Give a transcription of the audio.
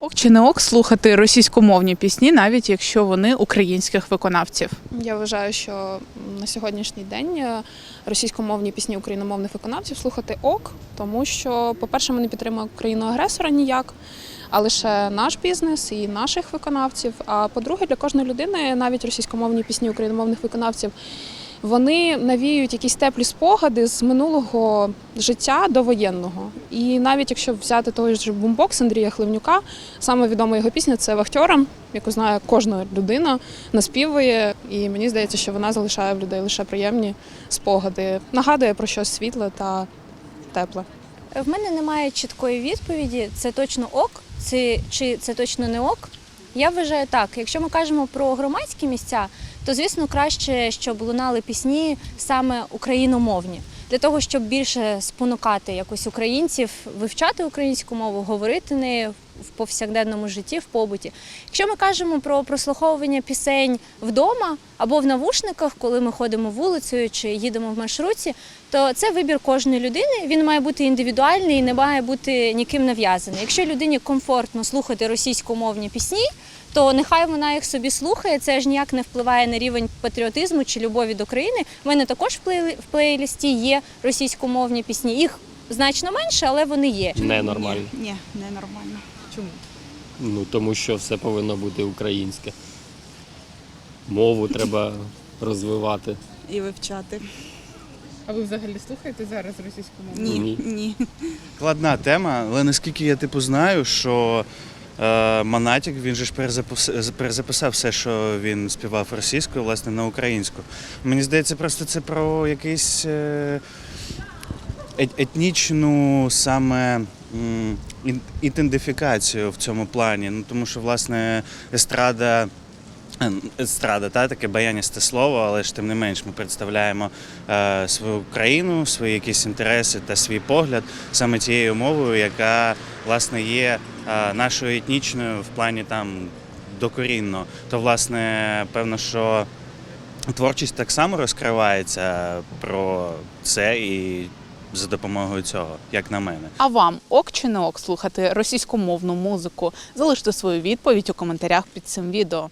Ок чи не ок слухати російськомовні пісні, навіть якщо вони українських виконавців? Я вважаю, що на сьогоднішній день е, російськомовні пісні україномовних виконавців слухати ок, тому що, по-перше, ми не підтримуємо країну агресора ніяк, а лише наш бізнес і наших виконавців. А по-друге, для кожної людини навіть російськомовні пісні україномовних виконавців. Вони навіюють якісь теплі спогади з минулого життя до воєнного. І навіть якщо взяти того ж бумбокс Андрія Хливнюка, саме відома його пісня це Вахтьором, яку знає кожна людина, наспівує, і мені здається, що вона залишає в людей лише приємні спогади, нагадує про щось світле та тепле. В мене немає чіткої відповіді, це точно ок, це, чи це точно не ок. Я вважаю так, якщо ми кажемо про громадські місця, то звісно краще, щоб лунали пісні саме україномовні. Для того, щоб більше спонукати якось українців вивчати українську мову, говорити нею в повсякденному житті, в побуті. Якщо ми кажемо про прослуховування пісень вдома або в навушниках, коли ми ходимо вулицею чи їдемо в маршрутці, то це вибір кожної людини. Він має бути індивідуальний і не має бути ніким нав'язаний. Якщо людині комфортно слухати російськомовні пісні, то нехай вона їх собі слухає. Це ж ніяк не впливає на рівень патріотизму чи любові до країни. У мене також в плейлі- в плейлісті є російськомовні пісні. Їх значно менше, але вони є. Ненормально. Ні, не нормально. Чому? Ну тому що все повинно бути українське. Мову треба розвивати. І вивчати. А ви взагалі слухаєте зараз російськомовні? Ні, Ні. ні. Складна тема, але наскільки я типу знаю, що Монатік він же ж перезаписав все, що він співав російською, власне, на українську. Мені здається, просто це про якийсь е, етнічну саме ідентифікацію в цьому плані. Ну тому що власне естрада. е, Естрада, та таке баяністе слово, але ж тим не менш ми представляємо е, свою країну, свої якісь інтереси та свій погляд саме тією мовою, яка власне є е, нашою етнічною в плані там докорінно. То власне певно, що творчість так само розкривається про це і за допомогою цього, як на мене. А вам ок чи не ок слухати російськомовну музику? Залиште свою відповідь у коментарях під цим відео.